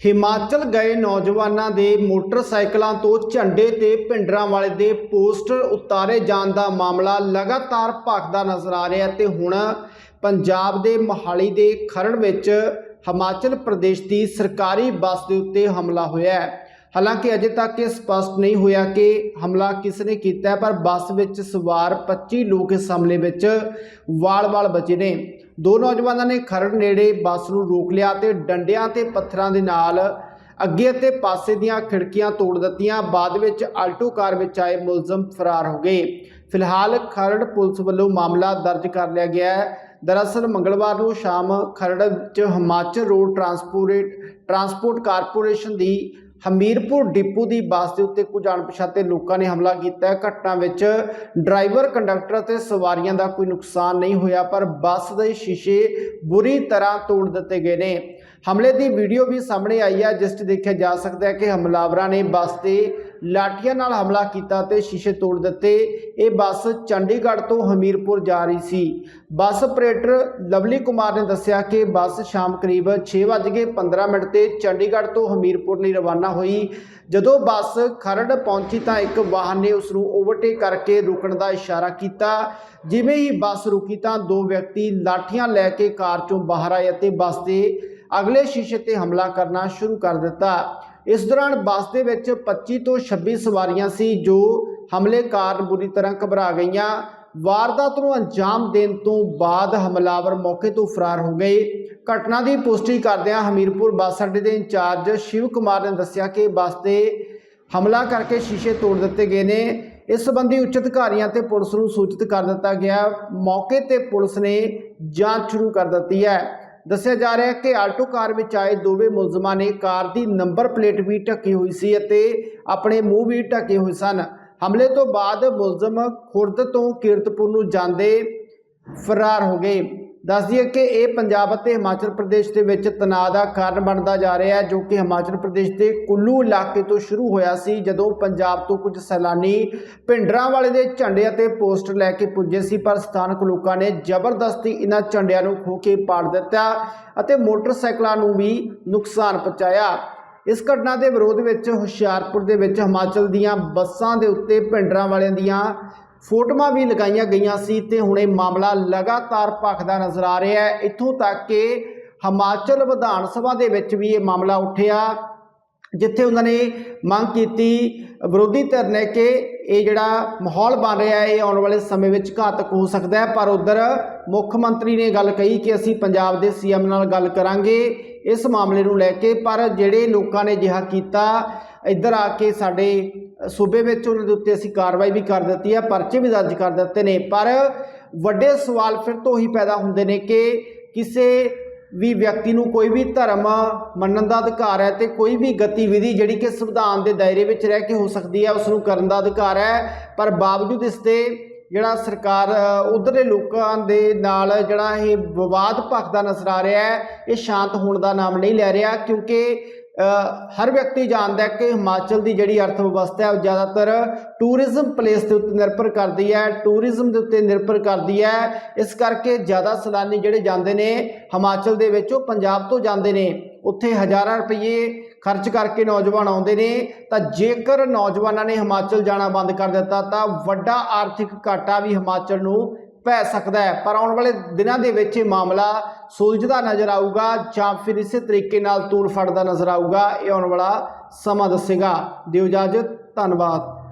ਹਿਮਾਚਲ ਗਏ ਨੌਜਵਾਨਾਂ ਦੇ ਮੋਟਰਸਾਈਕਲਾਂ ਤੋਂ ਝੰਡੇ ਤੇ ਭਿੰਡਰਾਂ ਵਾਲੇ ਦੇ ਪੋਸਟਰ ਉਤਾਰੇ ਜਾਣ ਦਾ ਮਾਮਲਾ ਲਗਾਤਾਰ ਭਖਦਾ ਨਜ਼ਰ ਆ ਰਿਹਾ ਤੇ ਹੁਣ ਪੰਜਾਬ ਦੇ ਮੋਹਾਲੀ ਦੇ ਖਰੜ ਵਿੱਚ ਹਿਮਾਚਲ ਪ੍ਰਦੇਸ਼ ਦੀ ਸਰਕਾਰੀ ਬੱਸ ਦੇ ਉੱਤੇ ਹਮਲਾ ਹੋਇਆ ਹੈ। ਹਾਲਾਂਕਿ ਅਜੇ ਤੱਕ ਇਹ ਸਪਸ਼ਟ ਨਹੀਂ ਹੋਇਆ ਕਿ ਹਮਲਾ ਕਿਸ ਨੇ ਕੀਤਾ, ਪਰ ਬੱਸ ਵਿੱਚ ਸਵਾਰ 25 ਲੋਕ ਇਸ ਹਮਲੇ ਵਿੱਚ ਵਾਲ-ਵਾਲ ਬਚੇ ਨੇ। ਦੋ ਨੌਜਵਾਨਾਂ ਨੇ ਖਰੜ ਨੇੜੇ ਬੱਸ ਨੂੰ ਰੋਕ ਲਿਆ ਤੇ ਡੰਡਿਆਂ ਤੇ ਪੱਥਰਾਂ ਦੇ ਨਾਲ ਅੱਗੇ ਅਤੇ ਪਾਸੇ ਦੀਆਂ ਖਿੜਕੀਆਂ ਤੋੜ ਦਿੱਤੀਆਂ। ਬਾਅਦ ਵਿੱਚ ਆਲਟੋ ਕਾਰ ਵਿੱਚ ਆਏ ਮੁਲਜ਼ਮ ਫਰਾਰ ਹੋ ਗਏ। ਫਿਲਹਾਲ ਖਰੜ ਪੁਲਿਸ ਵੱਲੋਂ ਮਾਮਲਾ ਦਰਜ ਕਰ ਲਿਆ ਗਿਆ ਹੈ। ਦਰਅਸਲ ਮੰਗਲਵਾਰ ਨੂੰ ਸ਼ਾਮ ਖਰੜ ਵਿੱਚ Himachal road transport transport corporation ਦੀ ਹਮੀਰਪੁਰ ਡਿਪੂ ਦੀ ਬੱਸ ਦੇ ਉੱਤੇ ਕੁਝ ਅਣਪਛਾਤੇ ਲੋਕਾਂ ਨੇ ਹਮਲਾ ਕੀਤਾ। ਹੈ ਘਟਨਾ ਵਿੱਚ ਡਰਾਈਵਰ, ਕੰਡਕਟਰ ਅਤੇ ਸਵਾਰੀਆਂ ਦਾ ਕੋਈ ਨੁਕਸਾਨ ਨਹੀਂ ਹੋਇਆ, ਪਰ ਬੱਸ ਦੇ ਸ਼ੀਸ਼ੇ ਬੁਰੀ ਤਰ੍ਹਾਂ ਤੋੜ ਦਿੱਤੇ ਗਏ ਨੇ। ਹਮਲੇ ਦੀ ਵੀਡੀਓ ਵੀ ਸਾਹਮਣੇ ਆਈ ਹੈ, ਜਿਸ 'ਚ ਦੇਖਿਆ ਜਾ ਸਕਦਾ ਹੈ ਕਿ ਹਮਲਾਵਰਾਂ ਨੇ ਬੱਸ ਤੇ ਲਾਠੀਆਂ ਨਾਲ ਹਮਲਾ ਕੀਤਾ ਤੇ ਸ਼ੀਸ਼ੇ ਤੋੜ ਦਿੱਤੇ। ਇਹ ਬੱਸ ਚੰਡੀਗੜ੍ਹ ਤੋਂ ਹਮੀਰਪੁਰ ਜਾ ਰਹੀ ਸੀ। ਬੱਸ ਆਪਰੇਟਰ ਲਵਲੀ ਕੁਮਾਰ ਨੇ ਦੱਸਿਆ ਕਿ ਬੱਸ ਸ਼ਾਮ ਕਰੀਬ 6:15 ਮਿੰਟ ਤੇ ਚੰਡੀਗੜ੍ਹ ਤੋਂ ਹਮੀਰਪੁਰ ਲਈ ਰਵਾਨਾ ਹੋਈ। ਜਦੋਂ ਬੱਸ ਖਰੜ ਪਹੁੰਚੀ ਤਾਂ ਇੱਕ ਵਾਹਨ ਨੇ ਉਸ ਨੂੰ ਓਵਰਟੇਕ ਕਰਕੇ ਰੁਕਣ ਦਾ ਇਸ਼ਾਰਾ ਕੀਤਾ। ਜਿਵੇਂ ਹੀ ਬੱਸ ਰੁਕੀ ਤਾਂ ਦੋ ਵਿਅਕਤੀ ਲਾਠੀਆਂ ਲੈ ਕੇ ਕਾਰ ਚੋਂ ਬਾਹਰ ਆਏ ਅਤੇ ਬੱਸ ਦੇ ਅਗਲੇ ਸ਼ੀਸ਼ੇ ਤੇ ਹਮਲਾ ਕਰਨਾ ਸ਼ੁਰੂ ਕਰ ਦਿੱਤਾ। ਇਸ ਦੌਰਾਨ ਬੱਸ ਦੇ ਵਿੱਚ 25 ਤੋਂ 26 ਸਵਾਰੀਆਂ ਸੀ ਜੋ ਹਮਲੇ ਕਾਰਨ ਬੁਰੀ ਤਰ੍ਹਾਂ ਘਬਰਾ ਗਈਆਂ। ਵਾਰਦਾਤ ਨੂੰ ਅੰਜਾਮ ਦੇਣ ਤੋਂ ਬਾਅਦ ਹਮਲਾਵਰ ਮੌਕੇ ਤੋਂ ਫਰਾਰ ਹੋ ਗਏ। ਘਟਨਾ ਦੀ ਪੁਸ਼ਟੀ ਕਰਦਿਆਂ ਹਮੀਰਪੁਰ ਬੱਸ ਅੱਡੇ ਦੇ ਇੰਚਾਰਜ ਸ਼ਿਵ ਕੁਮਾਰ ਨੇ ਦੱਸਿਆ ਕਿ ਬੱਸ ਤੇ ਹਮਲਾ ਕਰਕੇ ਸ਼ੀਸ਼ੇ ਤੋੜ ਦਿੱਤੇ ਗਏ ਨੇ। ਇਸ ਸੰਬੰਧੀ ਉੱਚ ਅਧਿਕਾਰੀਆਂ ਤੇ ਪੁਲਿਸ ਨੂੰ ਸੂਚਿਤ ਕਰ ਦਿੱਤਾ ਗਿਆ। ਮੌਕੇ ਤੇ ਪੁਲਿਸ ਨੇ ਜਾਂਚ ਸ਼ੁਰੂ ਕਰ ਦਿੱਤੀ ਹੈ। ਦੱਸਿਆ ਜਾ ਰਿਹਾ ਹੈ ਕਿ ਆਲਟੋ ਕਾਰ ਵਿੱਚ ਆਏ ਦੋਵੇਂ ਮੁਲਜ਼ਮਾਂ ਨੇ ਕਾਰ ਦੀ ਨੰਬਰ ਪਲੇਟ ਵੀ ਢੱਕੀ ਹੋਈ ਸੀ ਅਤੇ ਆਪਣੇ ਮੂੰਹ ਵੀ ਢੱਕੇ ਹੋਏ ਸਨ। ਹਮਲੇ ਤੋਂ ਬਾਅਦ ਮੁਲਜ਼ਮ ਖੁਰਦ ਤੋਂ ਕੀਰਤਪੁਰ ਨੂੰ ਜਾਂਦੇ ਫਰਾਰ ਹੋ ਗਏ। ਦੱਸ ਦਈਏ ਕਿ ਇਹ ਪੰਜਾਬ ਅਤੇ ਹਿਮਾਚਲ ਪ੍ਰਦੇਸ਼ ਦੇ ਵਿੱਚ ਤਣਾਅ ਦਾ ਕਾਰਨ ਬਣਦਾ ਜਾ ਰਿਹਾ ਹੈ, ਜੋ ਕਿ ਹਿਮਾਚਲ ਪ੍ਰਦੇਸ਼ ਦੇ ਕੁੱਲੂ ਇਲਾਕੇ ਤੋਂ ਸ਼ੁਰੂ ਹੋਇਆ ਸੀ, ਜਦੋਂ ਪੰਜਾਬ ਤੋਂ ਕੁਝ ਸੈਲਾਨੀ ਭਿੰਡਰਾਂ ਵਾਲੇ ਦੇ ਝੰਡੇ ਅਤੇ ਪੋਸਟਰ ਲੈ ਕੇ ਪੁੱਜੇ ਸੀ, ਪਰ ਸਥਾਨਕ ਲੋਕਾਂ ਨੇ ਜ਼ਬਰਦਸਤੀ ਇਹਨਾਂ ਝੰਡਿਆਂ ਨੂੰ ਖੋ ਕੇ ਪਾੜ ਦਿੱਤਾ ਅਤੇ ਮੋਟਰਸਾਈਕਲਾਂ ਨੂੰ ਵੀ ਨੁਕਸਾਨ ਪਹੁੰਚਾਇਆ। ਇਸ ਘਟਨਾ ਦੇ ਵਿਰੋਧ ਵਿੱਚ ਹੁਸ਼ਿਆਰਪੁਰ ਦੇ ਵਿੱਚ ਹਿਮਾਚਲ ਦੀਆਂ ਬੱਸਾਂ ਦੇ ਉੱਤੇ ਭਿੰਡਰਾਂ ਵਾਲਿਆਂ ਦੀਆਂ ਫੋਟੋਆਂ ਵੀ ਲਗਾਈਆਂ ਗਈਆਂ ਸੀ ਤੇ ਹੁਣ ਇਹ ਮਾਮਲਾ ਲਗਾਤਾਰ ਭਖਦਾ ਨਜ਼ਰ ਆ ਰਿਹਾ ਹੈ। ਇੱਥੋਂ ਤੱਕ ਕਿ ਹਿਮਾਚਲ ਵਿਧਾਨ ਸਭਾ ਦੇ ਵਿੱਚ ਵੀ ਇਹ ਮਾਮਲਾ ਉੱਠਿਆ, ਜਿੱਥੇ ਉਹਨਾਂ ਨੇ ਮੰਗ ਕੀਤੀ ਵਿਰੋਧੀ ਧਿਰ ਨੇ ਕਿ ਇਹ ਜਿਹੜਾ ਮਾਹੌਲ ਬਣ ਰਿਹਾ ਹੈ, ਇਹ ਆਉਣ ਵਾਲੇ ਸਮੇਂ ਵਿੱਚ ਘਾਤਕ ਹੋ ਸਕਦਾ ਹੈ। ਪਰ ਉਧਰ ਮੁੱਖ ਮੰਤਰੀ ਨੇ ਗੱਲ ਕਹੀ ਕਿ ਅਸੀਂ ਪੰਜਾਬ ਦੇ ਸੀਐਮ ਨਾਲ ਗੱਲ ਕਰਾਂਗੇ। ਇਸ ਮਾਮਲੇ ਨੂੰ ਲੈ ਕੇ, ਪਰ ਜਿਹੜੇ ਲੋਕਾਂ ਨੇ ਜਿਹਾ ਕੀਤਾ, ਇੱਧਰ ਆ ਕੇ ਸਾਡੇ ਸੂਬੇ ਵਿੱਚ ਉਹਨਾਂ ਦੇ ਉੱਤੇ ਅਸੀਂ ਕਾਰਵਾਈ ਵੀ ਕਰ ਦਿੱਤੀ ਹੈ, ਪਰਚੇ ਵੀ ਦਰਜ ਕਰ ਦਿੱਤੇ ਨੇ। ਪਰ ਵੱਡੇ ਸਵਾਲ ਫਿਰ ਤੋਂ ਹੀ ਪੈਦਾ ਹੁੰਦੇ ਨੇ ਕਿ ਕਿਸੇ ਵੀ ਵਿਅਕਤੀ ਨੂੰ ਕੋਈ ਵੀ ਧਰਮ ਮੰਨਣ ਦਾ ਅਧਿਕਾਰ ਹੈ ਤੇ ਕੋਈ ਵੀ ਗਤੀਵਿਧੀ ਜਿਹੜੀ ਕਿ ਸੰਵਿਧਾਨ ਦੇ ਦਾਇਰੇ ਵਿੱਚ ਰਹਿ ਕੇ ਹੋ ਸਕਦੀ ਹੈ, ਉਸ ਨੂੰ ਕਰਨ ਦਾ ਅਧਿਕਾਰ ਹੈ। ਪਰ ਬਾਵਜੂਦ ਇਸ ਦੇ ਜਿਹੜਾ ਸਰਕਾਰ ਉਧਰਲੇ ਲੋਕਾਂ ਦੇ ਨਾਲ ਜਿਹੜਾ ਇਹ ਵਿਵਾਦ ਭਖਦਾ ਨਜ਼ਰ ਆ ਰਿਹਾ ਹੈ, ਇਹ ਸ਼ਾਂਤ ਹੋਣ ਦਾ ਨਾਮ ਨਹੀਂ ਲੈ ਰਿਹਾ ਕਿਉਂਕਿ ਹਰ ਵਿਅਕਤੀ ਜਾਣਦਾ ਹੈ ਕਿ ਹਿਮਾਚਲ ਦੀ ਜਿਹੜੀ ਅਰਥ ਵਿਵਸਥਾ ਹੈ ਉਹ ਜ਼ਿਆਦਾਤਰ ਟੂਰਿਜ਼ਮ ਪਲੇਸ ਦੇ ਉੱਤੇ ਨਿਰਭਰ ਕਰਦੀ ਹੈ, ਟੂਰਿਜ਼ਮ ਦੇ ਉੱਤੇ ਨਿਰਭਰ ਕਰਦੀ ਹੈ। ਇਸ ਕਰਕੇ ਜ਼ਿਆਦਾ ਸੈਲਾਨੀ ਜਿਹੜੇ ਜਾਂਦੇ ਨੇ ਹਿਮਾਚਲ ਦੇ ਵਿੱਚ, ਉਹ ਪੰਜਾਬ ਤੋਂ ਜਾਂਦੇ ਨੇ। ਉੱਥੇ ਹਜ਼ਾਰਾਂ ਰੁਪਏ ਖਰਚ ਕਰਕੇ ਨੌਜਵਾਨ ਆਉਂਦੇ ਨੇ। ਤਾਂ ਜੇਕਰ ਨੌਜਵਾਨਾਂ ਨੇ ਹਿਮਾਚਲ ਜਾਣਾ ਬੰਦ ਕਰ ਦਿੱਤਾ, ਤਾਂ ਵੱਡਾ ਆਰਥਿਕ ਘਾਟਾ ਵੀ ਹਿਮਾਚਲ ਨੂੰ ਪੈ ਸਕਦਾ ਹੈ। ਪਰ ਆਉਣ ਵਾਲੇ ਦਿਨਾਂ ਦੇ ਵਿੱਚ ਇਹ ਮਾਮਲਾ ਸੁਲਝਦਾ ਨਜ਼ਰ ਆਊਗਾ ਜਾਂ ਫਿਰ ਇਸੇ ਤਰੀਕੇ ਨਾਲ ਤੂਲ ਫੜਦਾ ਨਜ਼ਰ ਆਊਗਾ। ਇਹ ਆਉਣ ਵਾਲਾ ਸਮਾਂ ਦੱਸੇਗਾ। ਦਿਓ ਇਜਾਜ਼ਤ, ਧੰਨਵਾਦ।